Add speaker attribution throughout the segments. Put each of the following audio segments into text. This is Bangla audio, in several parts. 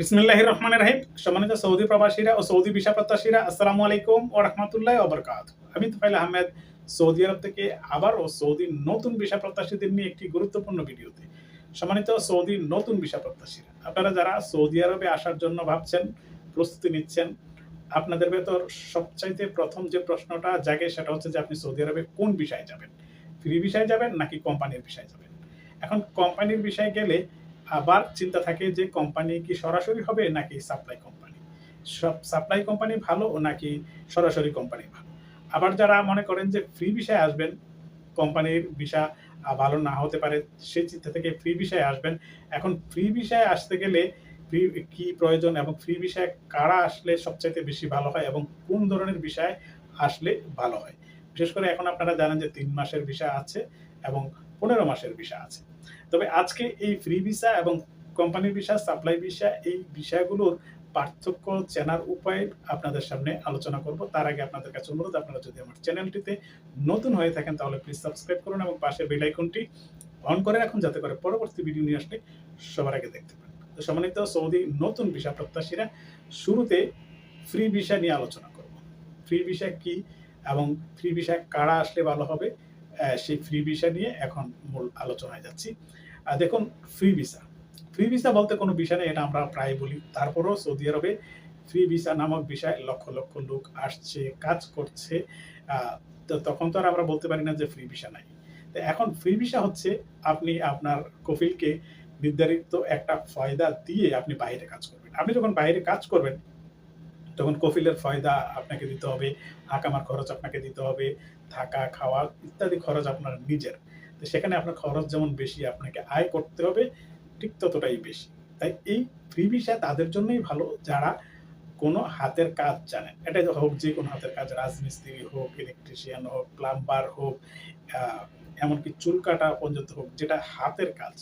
Speaker 1: বিসমিল্লাহ রহমান রাহিম। সম্মানিত সৌদি প্রবাসীরা ও সৌদি ভিসা প্রত্যাশীরা আসসালামু আলাইকুম ও রহমতুল্লাহ ওবরকাত আমি তুফাইল আহমেদ, সৌদি আরব থেকে আবার ও সৌদির নতুন ভিসা প্রত্যাশীদের নিয়ে একটি গুরুত্বপূর্ণ ভিডিওতে সম্মানিত সৌদির নতুন ভিসা প্রত্যাশীরা আপনারা যারা সৌদি আরবে আসার জন্য ভাবছেন, প্রস্তুতি নিচ্ছেন, আপনাদের ভেতর সবচাইতে প্রথম যে প্রশ্নটা জাগে সেটা হচ্ছে যে আপনি সৌদি আরবে কোন বিষয়ে যাবেন? ফ্রি বিষয়ে যাবেন নাকি কোম্পানির বিষয়ে যাবেন? এখন কোম্পানির বিষয়ে গেলে আবার চিন্তা থাকে যে কোম্পানি কি সরাসরি হবে নাকি সাপ্লাই কোম্পানি সব সাপ্লাই কোম্পানি ভালো নাকি সরাসরি কোম্পানি ভালো? আবার যারা মনে করেন যে ফ্রি বিষয়ে আসবেন কোম্পানির ভিসা ভালো না হতে পারে, সেই চিন্তা থেকে ফ্রি বিষয়ে আসবেন। এখন ফ্রি বিষয়ে আসতে গেলে ফ্রি কি প্রয়োজন এবং ফ্রি বিষয়ে কারা আসলে সবচাইতে বেশি ভালো হয় এবং কোন ধরনের বিষয় আসলে ভালো হয়? বিশেষ করে এখন আপনারা জানেন যে তিন মাসের ভিসা আছে এবং পনেরো মাসের ভিসা আছে। তবে আজকে এই ফ্রি ভিসা এবং কোম্পানির ভিসা সাপ্লাই ভিসা এই বিষয়গুলোর পার্থক্য চেনার উপায় আপনাদের সামনে আলোচনা করব। তার আগে আপনাদের কাছে অনুরোধ, আপনারা যদি আমার চ্যানেলটিতে নতুন হয়ে থাকেন তাহলে প্লিজ সাবস্ক্রাইব করুন এবং পাশের বেল আইকনটি অন করে রাখুন যাতে করে পরবর্তী ভিডিও নিয়ে আসলে সবার আগে দেখতে পান। তো সম্মানিত সৌদি নতুন ভিসা প্রত্যাশীরা শুরুতে ফ্রি ভিসা নিয়ে আলোচনা করব। ফ্রি ভিসা কি এবং ফ্রি ভিসা কারা আসলে ভালো হবে সেই ফ্রি ভিসা নিয়ে এখন মূল আলোচনায় যাচ্ছি। দেখুন ফ্রি ভিসা ফ্রি ভিসা বলতে কোনো বিষয় নেই, এটা আমরা প্রায় বলি। তারপরও সৌদি আরবে ফ্রি ভিসা নামক বিষয় লক্ষ লক্ষ লোক আসছে, কাজ করছে। তো তখন তো আর আমরা বলতে পারি না যে ফ্রি ভিসা নাই। তো এখন ফ্রি ভিসা হচ্ছে আপনি আপনার কফিলকে নির্ধারিত একটা ফয়দা দিয়ে আপনি বাইরে কাজ করবেন। আপনি যখন বাইরে কাজ করবেন তখন কফিলের ফয়দা আপনাকে দিতে হবে আকামার খরচ আপনাকে দিতে হবে, থাকা, খাওয়া ইত্যাদি খরচ আপনার নিজের। তো সেখানে আপনার খরচ যেমন বেশি, আপনাকে আয় করতে হবে ঠিক ততটাই বেশি। তাই এই ফ্রি ভিসা তাদের জন্যই ভালো যারা কোনো হাতের কাজ জানেন। এটা হোক, যে কোনো হাতের কাজ, রাজমিস্ত্রি হোক ইলেকট্রিশিয়ান হোক প্লাম্বার হোক এমনকি চুল কাটা পর্যন্ত হোক, যেটা হাতের কাজ।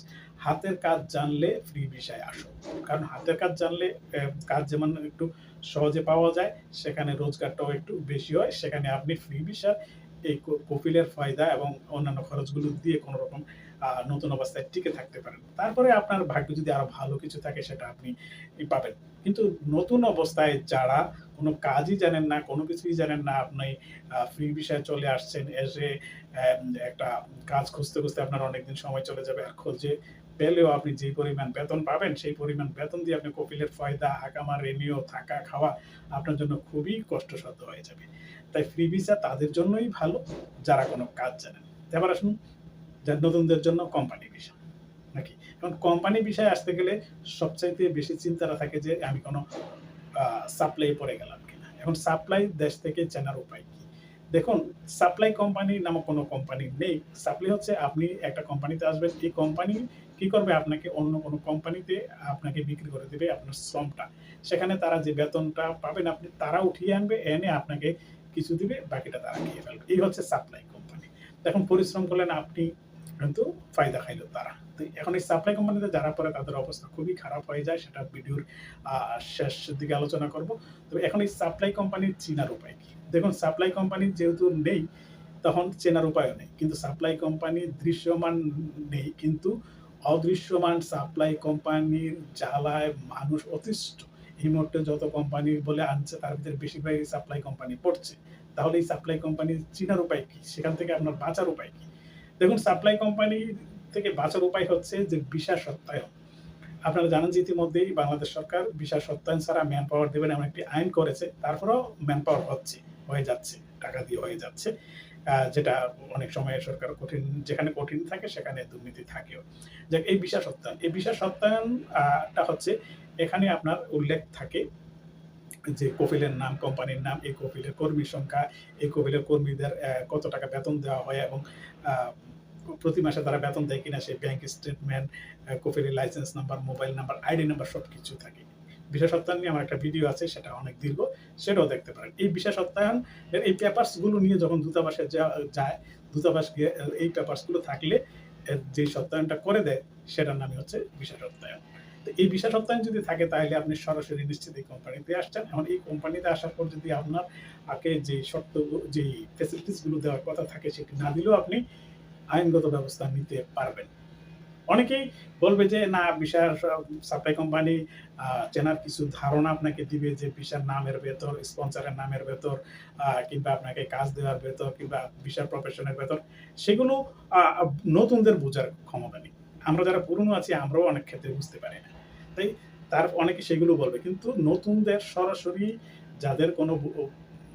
Speaker 1: হাতের কাজ জানলে ফ্রি ভিসায় আসো। কারণ হাতের কাজ জানলে কাজ যেমন একটু সহজে পাওয়া যায়, সেখানে রোজগারটাও একটু বেশি হয়। সেখানে আপনি ফ্রি ভিসা এই কপিলের ফায়দা এবং অন্যান্য খরচগুলো দিয়ে কোনো রকম নতুন অবস্থায় টিকে থাকতে পারেন। তারপরে আপনার ভাগ্য যদি আরও ভালো কিছু থাকে, সেটা আপনি পাবেন। কিন্তু নতুন অবস্থায় যারা কোনো কাজই জানেন না, কোনো কিছুই জানেন না। আপনি ফ্রি বিষয়ে চলে আসছেন, এসে একটা কাজ খুঁজতে খুঁজতে আপনার অনেকদিন সময় চলে যাবে। আর খোঁজে পেলেও আপনি যে পরিমাণ বেতন পাবেন, সেই পরিমাণ বেতন দিয়ে আপনি কপিলের ফয়দা আকামা রেনিও থাকা, খাওয়া আপনার জন্য খুবই কষ্টসাধ্য হয়ে যাবে। তাই ফ্রি ভিসা তাদের জন্যই ভালো, যারা কোনো কাজ জানেন এবার আসুন যার নতুনদের জন্য কোম্পানি ভিসা নাকি? এখন কোম্পানি বিষয়ে আসতে গেলে সবচাইতে বেশি চিন্তাটা থাকে যে, আমি কোনো সাপ্লাই পড়ে গেলাম কিনা। এখন সাপ্লাই দেশ থেকে চেনার উপায় কি? দেখুন সাপ্লাই কোম্পানি নামক কোনো কোম্পানি নেই। সাপ্লাই হচ্ছে আপনি একটা কোম্পানিতে আসবেন, এই কোম্পানি কি করবে? আপনাকে অন্য কোনো কোম্পানিতে আপনাকে বিক্রি করে দেবে আপনার শ্রমটা। সেখানে তারা যে বেতনটা পাবেন আপনি, তারা উঠিয়ে আনবে, এনে আপনাকে কিছু দিবে, বাকিটা তারা খেয়ে ফেলবে। এই হচ্ছে সাপ্লাই কোম্পানি এখন পরিশ্রম করলেন আপনি কিন্তু ফায়দা খাইলো তারা। তো এখন এই সাপ্লাই কোম্পানিতে যারা পরে তাদের অবস্থা খুবই খারাপ হয়ে যায়, সেটা ভিডিওর শেষ দিকে আলোচনা করব। তবে এখন এই সাপ্লাই কোম্পানির চিনার উপায় কি? দেখুন সাপ্লাই কোম্পানি যেহেতু নেই, তখন চেনার উপায়ও নেই। কিন্তু সাপ্লাই কোম্পানি দৃশ্যমান নেই, কিন্তু অদৃশ্যমান সাপ্লাই কোম্পানির জ্বালায় মানুষ অতিষ্ঠ। এই মুহূর্তে যত কোম্পানি বলে আনছে, তার ভিতরে বেশিরভাগই সাপ্লাই কোম্পানি পড়ছে। তাহলে এই সাপ্লাই কোম্পানির চিনার উপায় কি? সেখান থেকে আপনার বাঁচার উপায় কি? দেখুন সাপ্লাই কোম্পানি থেকে বাঁচার উপায় হচ্ছে যে বিশা সত্যায়ন আপনারা জানেন যে ইতিমধ্যেই বাংলাদেশ সরকার বিশা সত্যায়ন ছাড়া ম্যান পাওয়ার দেবেন এমন একটি আইন করেছে। তারপরেও ম্যান পাওয়ার হচ্ছে, হয়ে যাচ্ছে, টাকা দিয়ে হয়ে যাচ্ছে যেটা অনেক সময় সরকার কঠিন, যেখানে কঠিন থাকে সেখানে দুর্নীতি থাকেও। যে এই বিশা সত্যায়ন এই বিশা সত্যায়নটা হচ্ছে, এখানে আপনার উল্লেখ থাকে যে কফিলের নাম, কোম্পানির নাম, এই কফিলের কর্মীর সংখ্যা, এই কফিলের কর্মীদের কত টাকা বেতন দেওয়া হয় এবং প্রতি মাসে তারা বেতন দেয় কিনা সেই ব্যাংক স্টেটমেন্ট কফিলের licence number mobile number ID number সব কিছু থাকে। বিশেষ সত্যায়ন নিয়ে আমার একটা ভিডিও আছে, সেটা অনেক দীর্ঘ, সেটাও দেখতে পারেন। এই বিশেষ এর এই পেপারসগুলো নিয়ে যখন দূতাবাসে যায়, দূতাবাস গিয়ে, এই পেপারসগুলো থাকলে যে সত্যায়নটা করে দেয়, সেটার নামই হচ্ছে বিশেষ সত্যায়ন তো এই বিশেষ সত্যায়ন যদি থাকে, তাহলে আপনি সরাসরি নিশ্চিত এই কোম্পানিতে আসছেন। এখন এই কোম্পানিতে আসার পর যদি আপনার আগে যে শর্ত, যে ফেসিলিটিসগুলো দেওয়ার কথা থাকে, সেটি না দিলেও আপনি আইনগত ব্যবস্থা নিতে পারবেন। অনেকেই বলবে যে, না বিশার সাপ্লাই কোম্পানি চেনার কিছু ধারণা আপনাকে দিবে যে বিশার নামের ভেতর স্পন্সরের নামের ভেতর কিংবা আপনাকে কাজ দেওয়ার ভেতর, কিংবা বিশার প্রফেশনের ভেতর। সেগুলো নতুনদের বোঝার ক্ষমতা নেই। আমরা যারা পুরনো আছি, আমরাও অনেক ক্ষেত্রে বুঝতে পারি না। তাই তার অনেকে সেগুলো বলবে। কিন্তু নতুনদের সরাসরি যাদের কোনো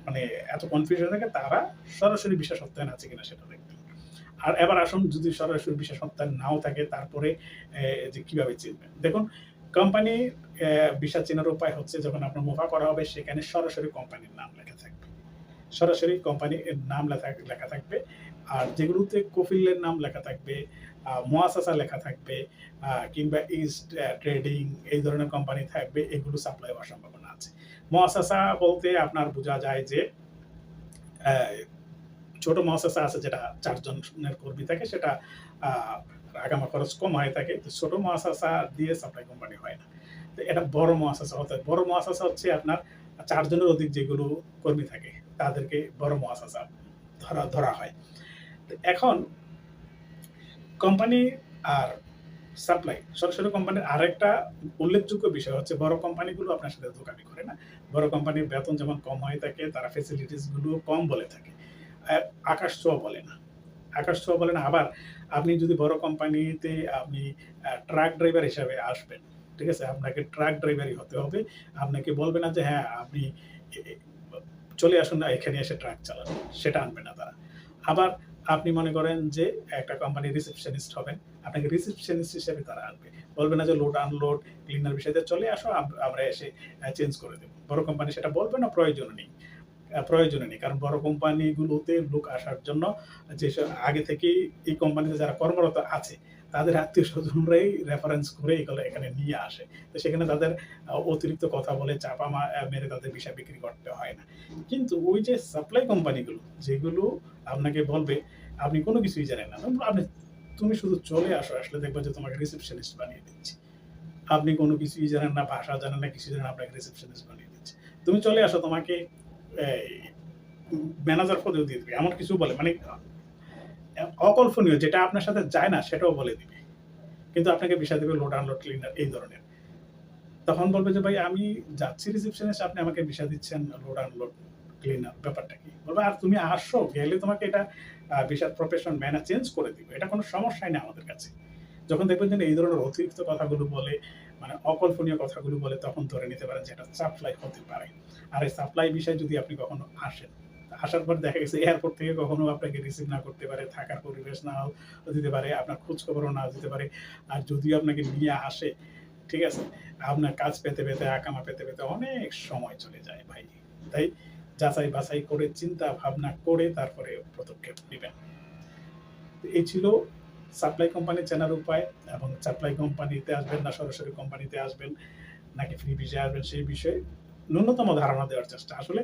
Speaker 1: মানে এত কনফিউশন থাকে, তারা সরাসরি বিশ্বাস সত্যায়ন আছে কিনা সেটা দেখবেন। আর এবার আসুন, যদি সরাসরি বিশ্বাস সত্যায়ন নাও থাকে, তারপরে যে কীভাবে চিনবেন? দেখুন কোম্পানি বিশ্বাস চেনার উপায় হচ্ছে যখন আপনার মুভা করা হবে, সেখানে সরাসরি কোম্পানির নাম লেখা থাকবে। সরাসরি কোম্পানির নাম লেখা থাকবে। আর যেগুলোতে কফিলের নাম লেখা থাকবে মোয়াসাসা লেখা থাকবে কিংবা ইস্ট ট্রেডিং এই ধরনের কোম্পানি থাকবে, এগুলো সাপ্লাই হওয়ার সম্ভাবনা আছে। মোয়াসাসা বলতে আপনার বোঝা যায় যে ছোট মহাসাসা আছে যেটা চারজনের কর্মী থাকে, সেটা আগামা খরচ কম হয়ে থাকে তো ছোট মহাসাসা দিয়ে সাপ্লাই কোম্পানি হয় না। তো এটা বড় মহাসাসা হতে, বড় মহাসাসা হচ্ছে আপনার চারজনের অধিক যেগুলো কর্মী থাকে, তাদেরকে বড় মহাসাসা ধরা ধরা হয়। এখন কোম্পানি আর সাপ্লাই সরাসরি কোম্পানির আরেকটা উল্লেখযোগ্য বিষয় হচ্ছে বড় কোম্পানিগুলো আপনার সাথে দোকানি করে না। বড় কোম্পানির বেতন যেমন কম হয়ে থাকে, তারা ফেসিলিটিসগুলো কম বলে থাকে। আকাশ ছোঁয়া বলে না। আকাশ ছোঁয়া বলে না, আবার আপনি যদি বড় কোম্পানিতে আপনি ট্রাক ড্রাইভার হিসাবে আসবেন, ঠিক আছে? আপনাকে ট্রাক ড্রাইভারই হতে হবে। আপনাকে বলবে না যে হ্যাঁ আপনি চলে আসুন না, এখানে এসে ট্রাক চালান। সেটা আনবে না তারা। আবার আপনি মনে করেন যে একটা কোম্পানি রিসেপশনিস্ট হবেন, আপনাকে রিসেপশনিস্ট হিসেবে তারা আনবে। বলবে না যে লোড আনলোড ক্লিনার বিষয়তে চলে আসো আমরা এসে চেঞ্জ করে দেবো। বড় কোম্পানি সেটা বলবে না প্রয়োজন নেই। প্রয়োজন নেই। কারণ বড় কোম্পানিগুলোতে লোক আসার জন্য যেসব আগে থেকেই এই কোম্পানিতে যারা কর্মরত আছে, তাদের আত্মীয় স্বজনরাই রেফারেন্স করে এগুলো এখানে নিয়ে আসে। তো সেখানে তাদের অতিরিক্ত কথা বলে চাপা মা- মেরে তাদের বিষয় বিক্রি করতে হয় না। কিন্তু ওই যে সাপ্লাই কোম্পানিগুলো, যেগুলো আপনাকে বলবে, আপনি কোনো কিছুই জানেন না। আপনি, তুমি শুধু চলে আসো, আসলে দেখবে যে তোমাকে রিসেপশনিস্ট বানিয়ে দিচ্ছি। আপনি কোনো কিছুই জানেন না, ভাষা জানেন না কিছু জানেন আপনাকে রিসেপশনিস্ট বানিয়ে দিচ্ছে। তুমি চলে আসো, তোমাকে ম্যানেজার পদেও দিয়ে দিবে। এমন কিছু বলে মানে অকল্পনীয়, যেটা আপনার সাথে যায় না, সেটাও বলে দিবে। কিন্তু আপনাকে বিষয় দেবে লোড আনলোড ক্লিনার এই ধরনের। তখন বলবে যে, ভাই, আমি যাচ্ছি রিসেপশনিস্ট আপনি আমাকে বিষয় দিচ্ছেন লোড আনলোড ক্লিনার ব্যাপারটা কি? বলবে, আর তুমি আসো, গেলে তোমাকে এটা বিষয় প্রফেশন ম্যানার চেঞ্জ করে দিবে। এটা কোনো সমস্যাই না আমাদের কাছে। যখন দেখবেন যে এই ধরনের অতিরিক্ত কথাগুলো বলে মানে অকল্পনীয় কথাগুলো বলে, তখন ধরে নিতে পারেন যে এটা সাপ্লাই হতে পারে। আর এই সাপ্লাই বিষয়ে যদি আপনি কখনো আসেন আসার পর দেখা গেছে এয়ারপোর্ট থেকে কখনো আপনাকে রিসিভ না করতে পারে, থাকার পরিবেশ নাও দিতে পারে, আপনার খোঁজ খবরও না দিতে পারে। আর যদিও আপনাকে নিয়ে আসে, ঠিক আছে, আপনার কাজ পেতে পেতে আকামা পেতে পেতে অনেক সময় চলে যায় ভাই। তাই যাচাই বাছাই করে, চিন্তা ভাবনা করে তারপরে পদক্ষেপ নেবেন। এই ছিল সাপ্লাই কোম্পানি চেনার উপায় এবং সাপ্লাই কোম্পানিতে আসবেন না, সরাসরি কোম্পানিতে আসবেন নাকি ফ্রি ভিসে আসবেন সেই বিষয়ে ন্যূনতম ধারণা দেওয়ার চেষ্টা। আসলে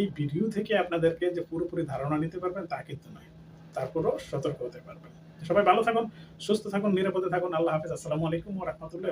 Speaker 1: এই ভিডিও থেকে আপনাদেরকে যে পুরোপুরি ধারণা নিতে পারবেন তা কিন্তু নয়, তারপরও সতর্ক হতে পারবেন। সবাই ভালো থাকুন, সুস্থ থাকুন, নিরাপদে থাকুন। আল্লাহ হাফিজ। আসসালামু আলাইকুম ও রহমতুল্লাহ